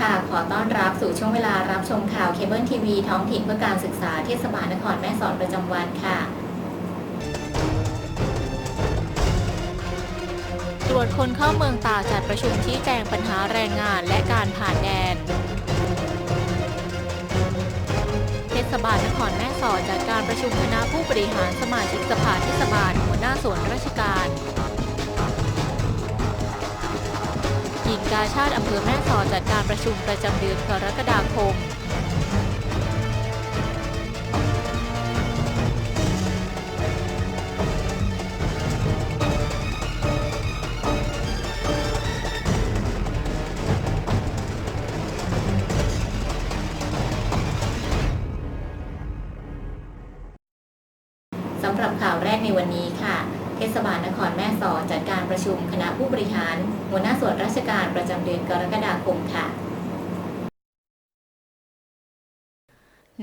ค่ะ ขอต้อนรับสู่ช่วงเวลารับชมข่าวเคเบิลทีวีท้องถิ่นเพื่อการศึกษาเทศบาลนครแม่สอดประจำวันค่ะ ตรวจคนเข้าเมืองตาจัดประชุมชี้แจงปัญหาแรงงานและการผ่านแดน เทศบาลนครแม่สอดจัดการประชุมคณะผู้บริหารสมาชิกสภาเทศบาลหัวหน้าส่วนราชการ หญิงกาชาติอำเภอแม่สอดจัดการประชุมประจำเดือนกรกฎาคม หน้าส่วนราชการประจำเดือนกรกฎาคมค่ะ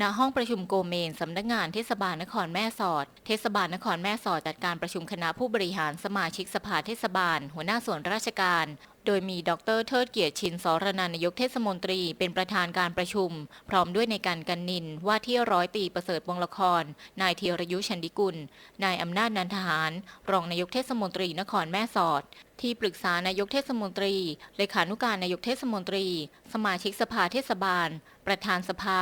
ณห้องประชุมโกเมน สำนักงานเทศบาลนครแม่สอด เทศบาลนครแม่สอดจัดการประชุมคณะผู้บริหารสมาชิกสภาเทศบาล หัวหน้าส่วนราชการ โดยมีดรเทิดเกียรติชินสรนานายกเทศมนตรีเป็นประธานการประชุม พร้อมด้วยในการกันนินว่าที่ร้อยตีประเสริฐวงละคร นายธียรยุชันดิกุล นายอำนาจนันทหาร รองนายกเทศมนตรีนครแม่สอด ที่ปรึกษานายกเทศมนตรี เลขานุการนายกเทศมนตรี สมาชิกสภาเทศบาล ประธานสภา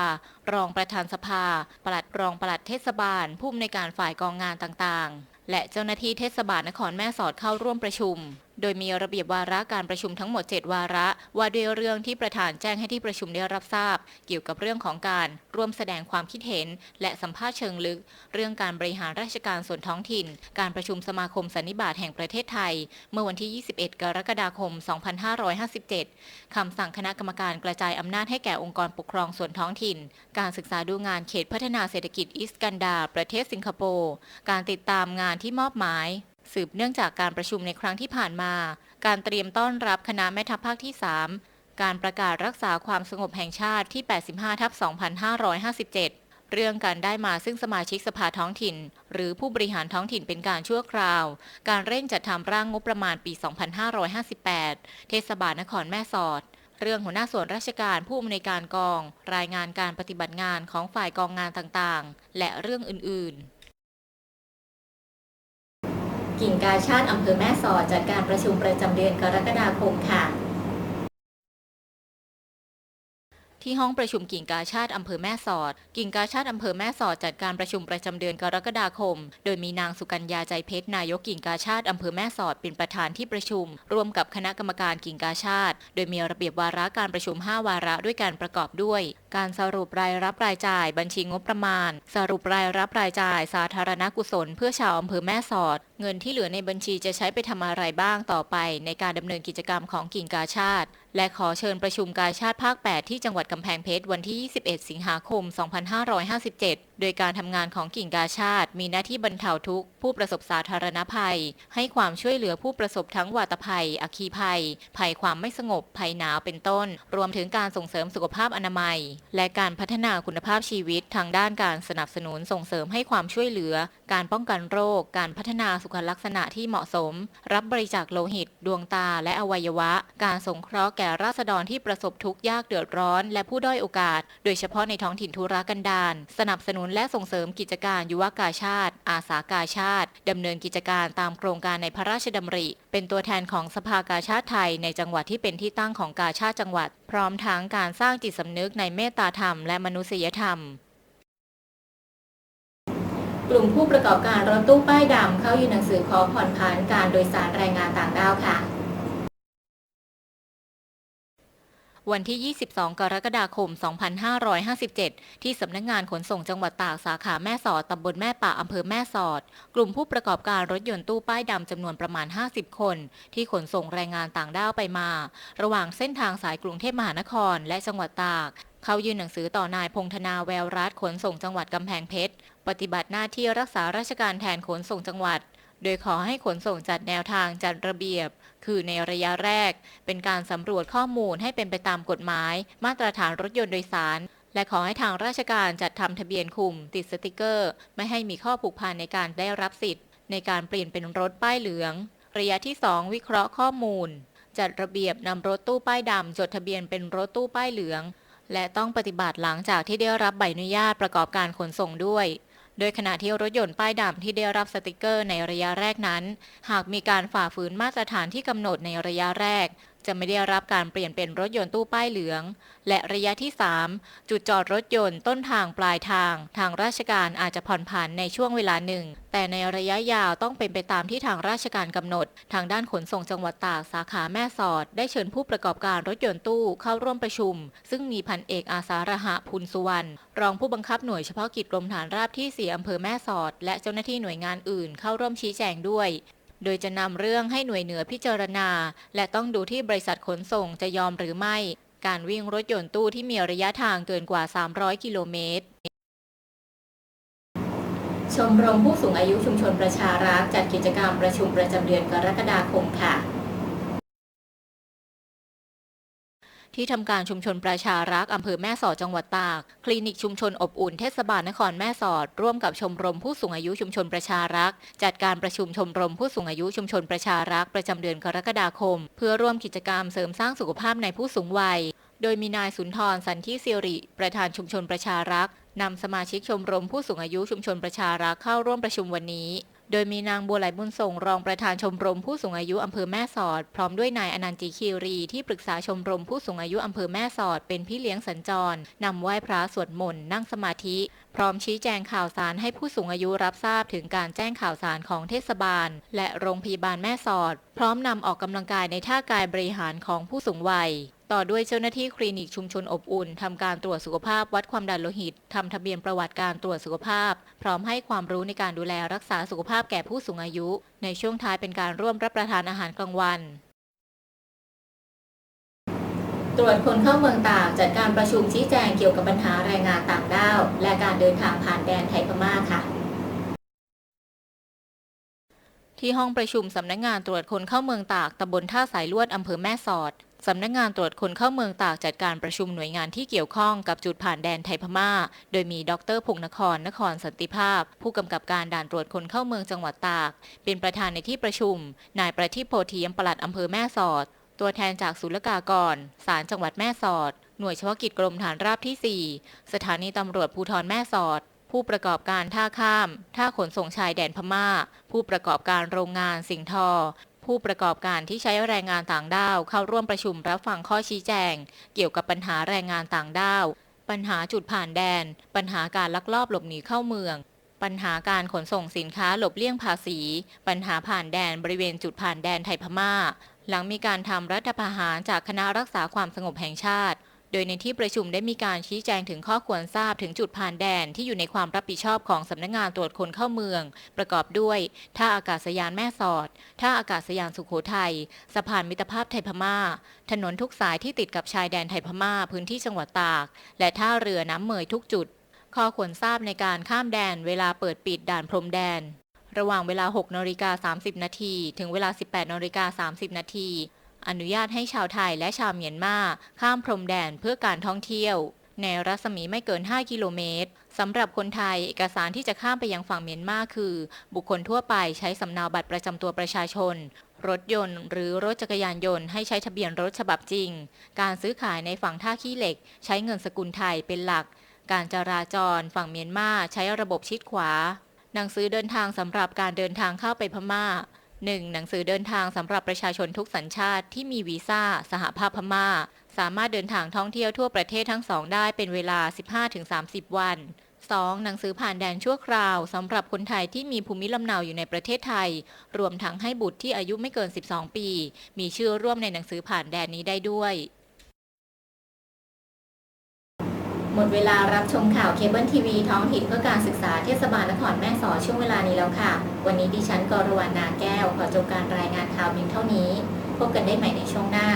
รองประธานสภา ปลัดรองปลัดเทศบาล ผู้อำนวยการฝ่ายกองงานต่างๆ และเจ้าหน้าที่เทศบาลนครแม่สอดเข้าร่วมประชุมโดยมีระเบียบวาระการประชุมทั้งหมด 7 วาระ ว่าด้วยเรื่องที่ประธานแจ้งให้ที่ประชุมได้รับทราบ เกี่ยวกับเรื่องของการร่วมแสดงความคิดเห็น และสัมภาษณ์เชิงลึก เรื่องการบริหารราชการส่วนท้องถิ่น การประชุมสมาคมสันนิบาตแห่งประเทศไทย เมื่อวันที่ 21 กรกฎาคม 2557 คำสั่งคณะกรรมการกระจายอำนาจให้แก่องค์กรปกครองส่วนท้องถิ่น การศึกษาดูงานเขตพัฒนาเศรษฐกิจอิสกันดา ประเทศสิงคโปร์ การติดตามงานที่มอบหมาย สืบเนื่องจากการประชุมในครั้งที่ผ่านมา การเตรียมต้อนรับคณะแม่ทัพภาคที่ 3 การประกาศรักษาความสงบแห่งชาติที่ 85 ทับ 2557 เรื่องการได้มาซึ่งสมาชิกสภาท้องถิ่น หรือผู้บริหารท้องถิ่นเป็นการชั่วคราว การเร่งจัดทำร่างงบประมาณปี 2558 เทศบาลนครแม่สอดเรื่องหัวหน้าส่วนราชการผู้อำนวยการกอง รายงานการปฏิบัติงานของฝ่ายกองงานต่างๆ และเรื่องอื่นๆ กิ่งกาชาติอำเภอแม่สอดจัดการประชุมประจำเดือนกรกฎาคมค่ะ ที่ห้องประชุมกิ่งกาชาติอำเภอแม่สอด กิ่งกาชาติอำเภอแม่สอดจัดการประชุมประจำเดือนกรกฎาคม โดยมีนางสุกัญญาใจเพชรนายกกิ่งกาชาติอำเภอแม่สอดเป็นประธานที่ประชุม ร่วมกับคณะกรรมการกิ่งกาชาติ โดยมีระเบียบวาระการประชุม 5 วาระด้วยการประกอบด้วย การสรุปรายรับรายจ่าย บัญชีงบประมาณ สรุปรายรับรายจ่าย สาธารณกุศล เพื่อชาวอำเภอแม่สอด เงินที่เหลือในบัญชีจะใช้ไปทำอะไรบ้างต่อไป ในการดำเนินกิจกรรมของกิ่งกาชาติ และขอเชิญประชุมกาชาติภาค 8 ที่จังหวัดกำแพงเพชรวันที่ 21 สิงหาคม 2557 โดยการทำงานของกิ่งกาชาติ มีหน้าที่บรรเทาทุกข์ผู้ประสบสาธารณภัย ให้ความช่วยเหลือผู้ประสบทั้งวาตภัย อัคคีภัย ภัยความไม่สงบ ภัยหนาวเป็นต้น รวมถึงการส่งเสริมสุขภาพอนามัย และการพัฒนาคุณภาพชีวิตทางด้านการสนับสนุนส่งเสริมให้ความช่วยเหลือ การป้องกันโรค การพัฒนาสุขลักษณะที่เหมาะสม รับบริจาคโลหิต ดวงตา และอวัยวะ การสงเคราะห์ก่ราษฎรที่ประสบทุกข์ยากเดือดร้อน และผู้ด้อยโอกาส โดยเฉพาะในท้องถิ่นทุรกันดารสนับสนุนและส่งเสริมกิจการยุวกาชาติ อาสากาชาติดำเนินกิจการตามโครงการในพระราชดำริ เป็นตัวแทนของสภากาชาติไทยในจังหวัดที่เป็นที่ตั้งของกาชาติจังหวัด พร้อมทั้งการสร้างจิตสำนึกในเมตตาธรรมและมนุษยธรรมกลุ่มผู้ประกอบการรถตู้ป้ายดำเข้ายื่นหนังสือขอผ่อนผันการโดยสารแรงงานต่างด้าวค่ะ วันที่ 22 กรกฎาคม 2557 ที่สำนักงงานขนส่งจังหวัดตากสาขาแม่สอดตำบลแม่ป่าอำเภอแม่สอด กลุ่มผู้ประกอบการรถยนต์ตู้ป้ายดำจำนวนประมาณ 50 คน ที่ขนส่งแรงงานต่างด้าวไปมา ระหว่างเส้นทางสายกรุงเทพมหานคร และจังหวัดตากเขายื่นหนังสือต่อนายพงธนาแววรัฐขนส่งจังหวัดกำแพงเพชร ปฏิบัติหน้าที่รักษาราชการแทนขนส่งจังหวัด โดยขอให้ขนส่งจัดแนวทางจัดระเบียบ คือในระยะแรก เป็นการสำรวจข้อมูลให้เป็นไปตามกฎหมาย มาตรฐานรถยนต์โดยสาร และขอให้ทางราชการจัดทำทะเบียนคุม ติดสติกเกอร์ ไม่ให้มีข้อผูกพันในการได้รับสิทธิ์ ในการเปลี่ยนเป็นรถป้ายเหลือง ระยะที่ 2 วิเคราะห์ข้อมูล จัดระเบียบนำรถตู้ป้ายดำจดทะเบียนเป็นรถตู้ป้ายเหลือง และต้องปฏิบัติหลังจากที่ได้รับใบอนุญาตประกอบการขนส่งด้วย โดยขณะที่รถยนต์ป้ายดำที่ได้รับสติกเกอร์ในระยะแรกนั้น หากมีการฝ่าฝืนมาตรฐานที่กำหนดในระยะแรก จะไม่ได้รับการเปลี่ยนเป็นรถยนต์ตู้ป้ายเหลือง และระยะที่ 3 จุดจอดรถยนต์ต้นทางปลายทาง ทางราชการอาจจะผ่อนผันในช่วงเวลาหนึ่ง แต่ในระยะยาวต้องเป็นไปตามที่ทางราชการกำหนด ทางด้านขนส่งจังหวัดตากสาขาแม่สอด ได้เชิญผู้ประกอบการรถยนต์ตู้เข้าร่วมประชุม ซึ่งมีพันเอกอาสาระหะพุนสุวรรณรองผู้บังคับหน่วยเฉพาะกิจกรมฐานราบที่4อำเภอแม่สอด และเจ้าหน้าที่หน่วยงานอื่นเข้าร่วมชี้แจงด้วย โดยจะนำเรื่องให้หน่วยเหนือพิจารณา และต้องดูที่บริษัทขนส่งจะยอมหรือไม่ การวิ่งรถยนต์ตู้ที่มีระยะทางเกินกว่า 300 กิโลเมตรชมรมผู้สูงอายุชุมชนประชารักจัดกิจกรรมประชุมประจำเดือนกรกฎาคมค่ะ ที่ทำการชุมชนประชารักษ์อำเภอแม่สอดจังหวัดตาก คลินิกชุมชนอบอุ่นเทศบาลนครแม่สอด ร่วมกับชมรมผู้สูงอายุชุมชนประชารักษ์จัดการประชุมชมรมผู้สูงอายุชุมชนประชารักษ์ประจำเดือนกรกฎาคม เพื่อร่วมกิจกรรมเสริมสร้างสุขภาพในผู้สูงวัย โดยมีนายสุนทรสันทิสิริ ประธานชุมชนประชารักษ์นำสมาชิกชมรมผู้สูงอายุชุมชนประชารักษ์เข้าร่วมประชุมวันนี้ โดยมีนางบัวไหลบุญส่งรองประธานชมรมผู้สูงอายุอำเภอแม่สอด พร้อมด้วยนายอนันต์จีคีรีที่ปรึกษาชมรมผู้สูงอายุอำเภอแม่สอด เป็นพี่เลี้ยงสัญจรนำไหว้พระสวดมนต์นั่งสมาธิ พร้อมชี้แจงข่าวสารให้ผู้สูงอายุรับทราบถึงการแจ้งข่าวสารของเทศบาล และโรงพยาบาลแม่สอด พร้อมนำออกกำลังกายในท่ากายบริหารของผู้สูงวัย ต่อด้วยเจ้าหน้าที่คลินิกชุมชนอบอุ่นทำการตรวจสุขภาพวัดความดันโลหิตทำทะเบียนประวัติการตรวจสุขภาพ พร้อมให้ความรู้ในการดูแลรักษาสุขภาพแก่ผู้สูงอายุ ในช่วงท้ายเป็นการร่วมรับประทานอาหารกลางวัน ตรวจคนเข้าเมืองตากจัดการประชุมชี้แจงเกี่ยวกับปัญหาแรงงานต่างด้าว และการเดินทางผ่านแดนไทยพม่าค่ะที่ห้องประชุมสำนักงานตรวจคนเข้าเมืองตากตำบลท่าสายลวดอำเภอแม่สอด สำนักงานตรวจคนเข้าเมืองตากจัดการประชุมหน่วยงานที่เกี่ยวข้องกับจุดผ่านแดนไทยพม่า โดยมีดรพงศ์นครนครสันติภาพ ผู้กำกับการด่านตรวจคนเข้าเมืองจังหวัดตาก เป็นประธานในที่ประชุม นายประทีปโพธิยมปลัดอำเภอแม่สอด ตัวแทนจากศุลกากรศาลจังหวัดแม่สอด หน่วยเฉพาะกิจกรมฐานราบที่ 4 สถานีตำรวจภูธรแม่สอดผู้ประกอบการท่าข้าม ท่าขนส่งชายแดนพม่า ผู้ประกอบการโรงงานสิงห์ทอ ผู้ประกอบการที่ใช้แรงงานต่างด้าวเข้าร่วมประชุมรับฟังข้อชี้แจง เกี่ยวกับปัญหาแรงงานต่างด้าว ปัญหาจุดผ่านแดน ปัญหาการลักลอบหลบหนีเข้าเมือง ปัญหาการขนส่งสินค้าหลบเลี่ยงภาษี ปัญหาผ่านแดนบริเวณจุดผ่านแดนไทยพม่า หลังมีการทำรัฐประหารจากคณะรักษาความสงบแห่งชาติ โดยในที่ประชุมได้มีการชี้แจงถึงข้อควรทราบถึงจุดผ่านแดนที่อยู่ในความรับผิดชอบของสำนักงานตรวจคนเข้าเมือง ประกอบด้วยท่าอากาศยานแม่สอด ท่าอากาศยานสุขโขทัยสะพานมิตรภาพไทยพม่า ถนนทุกสายที่ติดกับชายแดนไทยพม่า พื้นที่จังหวัดตาก และท่าเรือน้ำเมยทุกจุด ข้อควรทราบในการข้ามแดน เวลาเปิดปิดด่านพรมแดน ระหว่างเวลา 6นาฬิกา30 นาทีถึงเวลา 18นาฬิกา30 นาที อนุญาตให้ชาวไทยและชาวเมียนมาข้ามพรมแดนเพื่อการท่องเที่ยว ในรัศมีไม่เกิน 5 กิโลเมตรสำหรับคนไทยเอกสารที่จะข้ามไปยังฝั่งเมียนมาคือ บุคคลทั่วไปใช้สำเนาบัตรประจำตัวประชาชน รถยนต์ หรือรถจักรยานยนต์ให้ใช้ทะเบียนรถฉบับจริง การซื้อขายในฝั่งท่าขี้เหล็ก ใช้เงินสกุลไทยเป็นหลัก การจราจร ฝั่งเมียนมาใช้ระบบชิดขวา หนังสือเดินทางสำหรับการเดินทางเข้าไปพม่า 1. หนังสือเดินทางสำหรับประชาชนทุกสัญชาติที่มีวีซ่า สหภาพพม่า สามารถเดินทางท่องเที่ยวทั่วประเทศทั้งสองได้เป็นเวลา 15-30 วัน 2. หนังสือผ่านแดนชั่วคราวสำหรับคนไทยที่มีภูมิลำเนาอยู่ในประเทศไทย รวมทั้งให้บุตรที่อายุไม่เกิน 12 ปี มีชื่อร่วมในหนังสือผ่านแดนนี้ได้ด้วย หมดเวลารับชมข่าวเคเบิลทีวีท้องถิ่นเพื่อการศึกษาเทศบาลนครแม่สอดช่วงเวลานี้แล้วค่ะ วันนี้ดิฉันกรวรรณนาแก้ว ขอจบการรายงานข่าวเพียงเท่านี้ พบกันได้ใหม่ในช่วงหน้า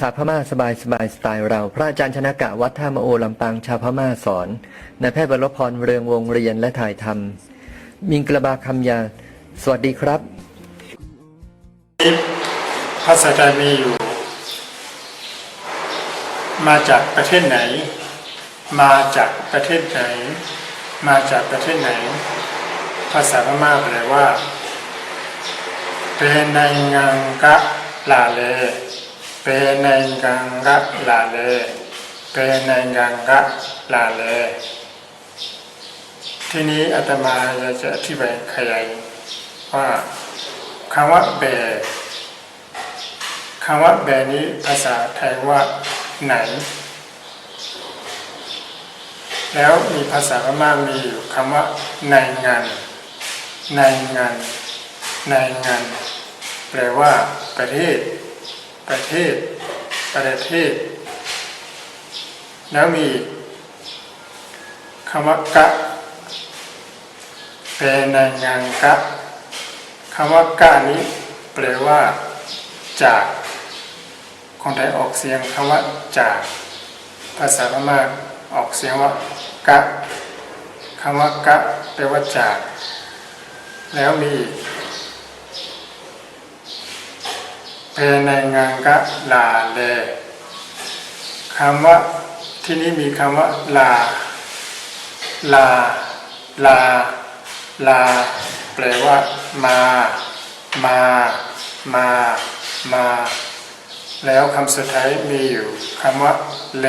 ษาพม่าสบายสบายสไตล์เรา พระอาจารย์ชนะกะวัดท่ามโอลำปางชาวพม่าสอนนายแพทย์บรพรเรืองวงเรียนและถ่ายทำมิงกระบาคำยา สวัสดีครับภาษาไทยมีอยู่ มาจากประเทศไหน มาจากประเทศไหน มาจากประเทศไหน ภาษาพม่าแปลว่าเป็นในงังกะลาเล เป็นในงังกะลาเล เป็นในงังกะลาเล ที่นี้อาตมาอยากจะอธิบายขยายว่าคำว่าเบคำว่าแบนี้ภาษาไทยว่าไหน แล้วมีภาษาพม่ามีอยู่คำว่าในงานในงานในงานแปลว่าประเทศ ประเทศ ประเทศ แล้วมีคำว่ากะเป็นในงานกะคำว่ากะนี้แปลว่า จากคนไทยออกเสียงคำว่าจาก ภาษาพม่าออกเสียงว่ากะคำว่ากะแปลว่าจาก แล้วมี เป็นในงานกะลาเลคำว่าที่นี้มีคำว่าลา ลา ลา ลา แปลว่า มา มา มา มา แล้วคำสุดท้ายมีอยู่คำว่า เล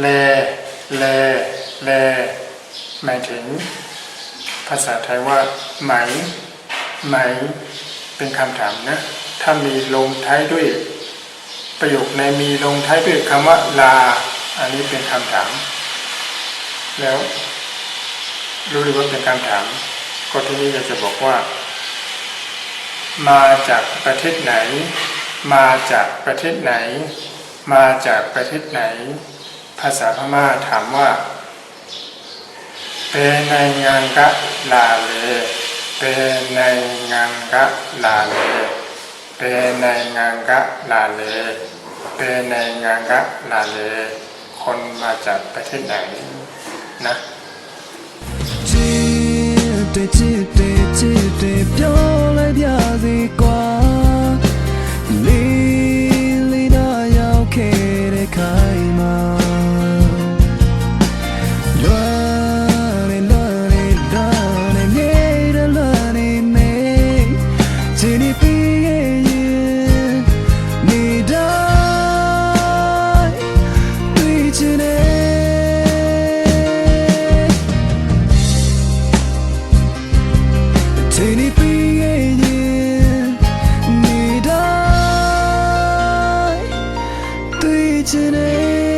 เล เล เล หมายถึง ภาษาไทยว่า ไหม ไหม เป็นคำถามนะ ถ้ามีลงท้ายด้วย ประโยคในมีลงท้ายด้วยคำว่าลา อันนี้เป็นคำถาม แล้ว รู้หรือว่าเป็นคำถาม ก็ที่นี้อยากจะบอกว่า มาจากประเทศไหน มาจากประเทศไหน มาจากประเทศไหน ภาษาพม่าถามว่าเป็นในงานกะลาเล เตในงังกะลาเลเตในงังกะลาเลเตในงังกะลาเล คนมาจากประเทศไหนนะ 对着你。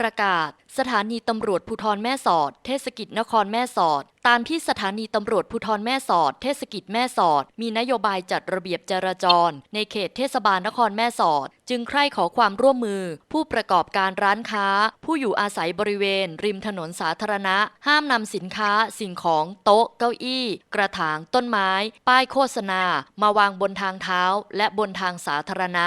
ประกาศ สถานีตำรวจภูธรแม่สอด เทศกิจนครแม่สอด ตามที่สถานีตำรวจภูธรแม่สอด เทศกิจแม่สอด มีนโยบายจัดระเบียบจราจร ในเขตเทศบาลนครแม่สอด จึงใคร่ขอความร่วมมือ ผู้ประกอบการร้านค้า ผู้อยู่อาศัยบริเวณ ริมถนนสาธารณะ ห้ามนำสินค้า สิ่งของโต๊ะ เก้าอี้ กระถางต้นไม้ ป้ายโฆษณา มาวางบนทางเท้า และบนทางสาธารณะ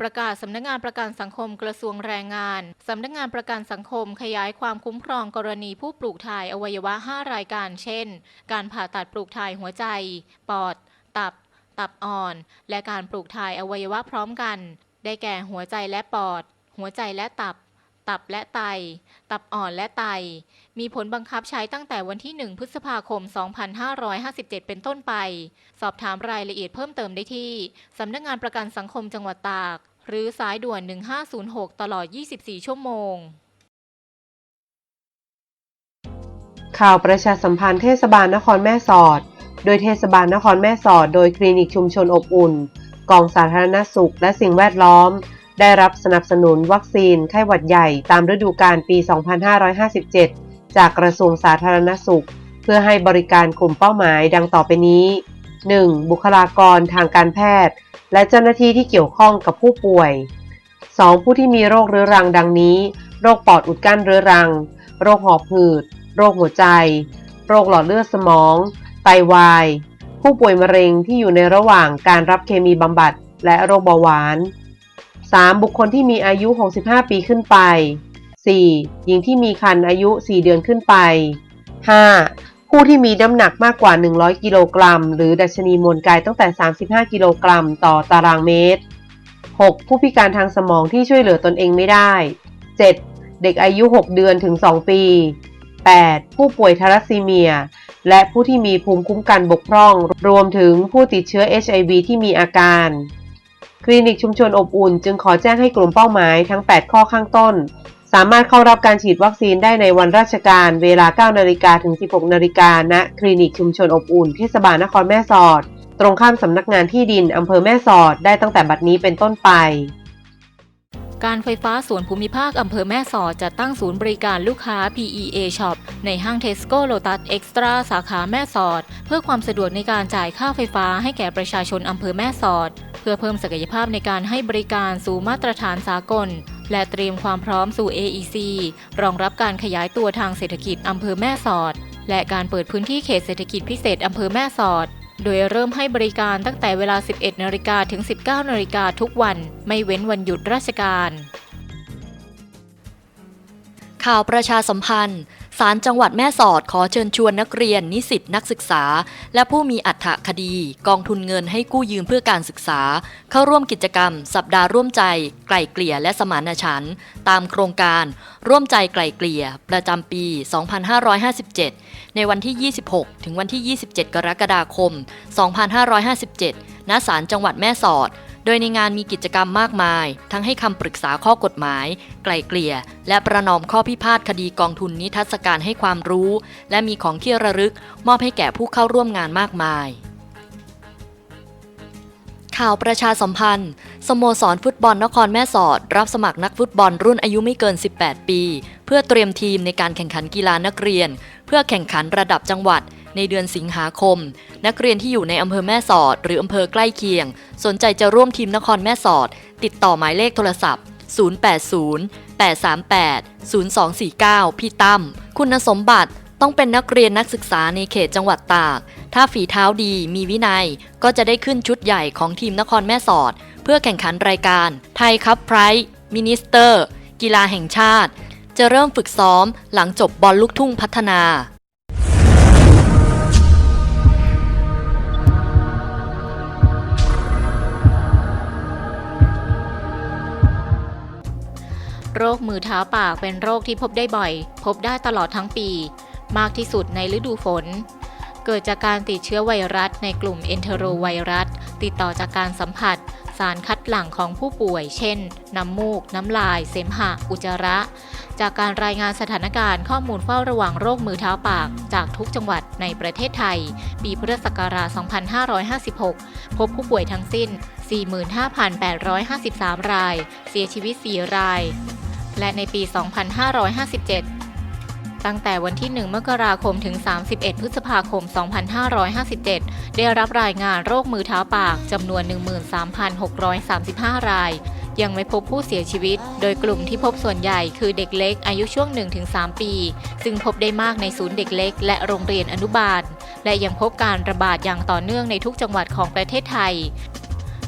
ประกาศสำนักงานประกันสังคมกระทรวงแรงงาน สำนักงานประกันสังคมขยายความคุ้มครองกรณีผู้ปลูกถ่ายอวัยวะ 5 รายการ เช่น การผ่าตัดปลูกถ่ายหัวใจ ปอด ตับ ตับอ่อน และการปลูกถ่ายอวัยวะพร้อมกัน ได้แก่หัวใจและปอด หัวใจและตับ ตับและไต ตับอ่อนและไต มีผลบังคับใช้ตั้งแต่วันที่ 1 พฤษภาคม 2557 เป็นต้นไป สอบถามรายละเอียดเพิ่มเติมได้ที่ สำนักงานประกันสังคมจังหวัดตาก หรือสายด่วน 1506 ตลอด 24 ชั่วโมงข่าวประชาสัมพันธ์เทศบาลนครแม่สอด โดยเทศบาลนครแม่สอด โดยคลินิกชุมชนอบอุ่น กองสาธารณสุขและสิ่งแวดล้อม ได้รับสนับสนุนวัคซีนไข้หวัดใหญ่ตามฤดูกาลปี 2557 จากกระทรวงสาธารณสุข เพื่อให้บริการกลุ่มเป้าหมายดังต่อไปนี้ 1. บุคลากรทางการแพทย์ และเจ้าหน้าที่ที่เกี่ยวข้องกับผู้ป่วย 2. ผู้ที่มีโรคเรื้อรังดังนี้ โรคปอดอุดกั้นเรื้อรัง โรคหอบหืด โรคหัวใจ โรคหลอดเลือดสมอง ไตวาย ผู้ป่วยมะเร็งที่อยู่ในระหว่างการรับเคมีบำบัด และโรคเบาหวาน 3. บุคคลที่มีอายุ 65 ปีขึ้นไป 4. หญิงที่มีครรภ์อายุ 4 เดือนขึ้นไป 5. ผู้ที่มีน้ำหนักมากกว่า 100 กิโลกรัม หรือดัชนีมวลกายตั้งแต่ 35 กิโลกรัม ต่อตารางเมตร 6. ผู้พิการทางสมองที่ช่วยเหลือตนเองไม่ได้ 7. เด็กอายุ 6 เดือนถึง 2 ปี 8. ผู้ป่วยทารัสซีเมีย และผู้ที่มีภูมิคุ้มกันบกพร่อง รวมถึงผู้ติดเชื้อ HIV ที่มีอาการ คลินิกชุมชนอบอุ่น จึงขอแจ้งให้กลุ่มเป้าหมายทั้ง 8 ข้อข้างต้น สามารถเข้ารับการฉีดวัคซีนได้ในวันราชการเวลา 9 นาฬิกาถึง 16 นาฬิกาณคลินิกชุมชนอบอุ่นเทศบาลนครแม่สอด ตรงข้ามสำนักงานที่ดินอำเภอแม่สอดได้ตั้งแต่บัดนี้เป็นต้นไป การไฟฟ้าส่วนภูมิภาคอำเภอแม่สอดจะตั้งศูนย์บริการลูกค้า PEA Shop ในห้าง Tesco Lotus Extra สาขาแม่สอด เพื่อความสะดวกในการจ่ายค่าไฟฟ้าให้แก่ประชาชนอำเภอแม่สอด เพื่อเพิ่มศักยภาพในการให้บริการสู่มาตรฐานสากล และเตรียมความพร้อมสู่ AEC รองรับการขยายตัวทางเศรษฐกิจอำเภอแม่สอด และการเปิดพื้นที่เขตเศรษฐกิจพิเศษอำเภอแม่สอด โดยเริ่มให้บริการตั้งแต่เวลา 11นาฬิกาถึง 19นาฬิกาทุกวัน ไม่เว้นวันหยุดราชการ ข่าวประชาสัมพันธ์ ศาลจังหวัดแม่สอดขอเชิญชวนนักเรียน นิสิตนักศึกษา และผู้มีอัฐคดี กองทุนเงินให้กู้ยืมเพื่อการศึกษา เข้าร่วมกิจกรรม สัปดาห์ร่วมใจ ไกล่เกลี่ยและสมานฉันท์ตามโครงการ ร่วมใจไกล่เกลี่ย ประจำปี 2557 ในวันที่ 26 ถึงวันที่ 27 กรกฎาคม 2557 ณ ศาลจังหวัดแม่สอด โดยในงานมีกิจกรรมมากมาย ทั้งให้คำปรึกษาข้อกฎหมาย ไกล่เกลี่ย และประนอมข้อพิพาทคดีกองทุนนิทรรศการให้ความรู้ และมีของที่ระลึก มอบให้แก่ผู้เข้าร่วมงานมากมาย ข่าวประชาสัมพันธ์สโมสรฟุตบอลนครแม่สอด รับสมัครนักฟุตบอลรุ่นอายุไม่เกิน 18 ปี เพื่อเตรียมทีมในการแข่งขันกีฬานักเรียน เพื่อแข่งขันระดับจังหวัด ในเดือนสิงหาคม นักเรียนที่อยู่ในอำเภอแม่สอด หรืออำเภอใกล้เคียง สนใจจะร่วมทีมนครแม่สอด ติดต่อหมายเลขโทรศัพท์ 080 838 0249 พี่ตั้มคุณสมบัติต้องเป็นนักเรียนนักศึกษาในเขตจังหวัดตาก ถ้าฝีเท้าดีมีวินัย ก็จะได้ขึ้นชุดใหญ่ของทีมนครแม่สอด เพื่อแข่งขันรายการ ไทยคัพไพร์มินิสเตอร์ กีฬาแห่งชาติ จะเริ่มฝึกซ้อมหลังจบบอลลูกทุ่งพัฒนา โรคมือเท้าปากเป็นโรคที่พบได้บ่อย พบได้ตลอดทั้งปี มากที่สุดในฤดูฝน เกิดจากการติดเชื้อไวรัสในกลุ่มเอนเทโรไวรัส ติดต่อจากการสัมผัส สารคัดหลั่งของผู้ป่วย เช่น น้ำมูก น้ำลาย เสมหะ อุจจาระ จากการรายงานสถานการณ์ข้อมูลเฝ้าระวังโรคมือเท้าปากจากทุกจังหวัดในประเทศไทย ปีพุทธศักราช 2556 พบผู้ป่วยทั้งสิ้น 45,853 ราย เสียชีวิต 4 ราย และในปี 2557 ตั้งแต่วันที่ 1 มกราคมถึง 31 พฤษภาคม 2557 ได้รับรายงานโรคมือเท้าปากจำนวน 13,635 รายยังไม่พบผู้เสียชีวิต โดยกลุ่มที่พบส่วนใหญ่คือเด็กเล็กอายุช่วง 1-3 ปี ซึ่งพบได้มากในศูนย์เด็กเล็ก และโรงเรียนอนุบาล และยังพบการระบาดอย่างต่อเนื่องในทุกจังหวัดของประเทศไทย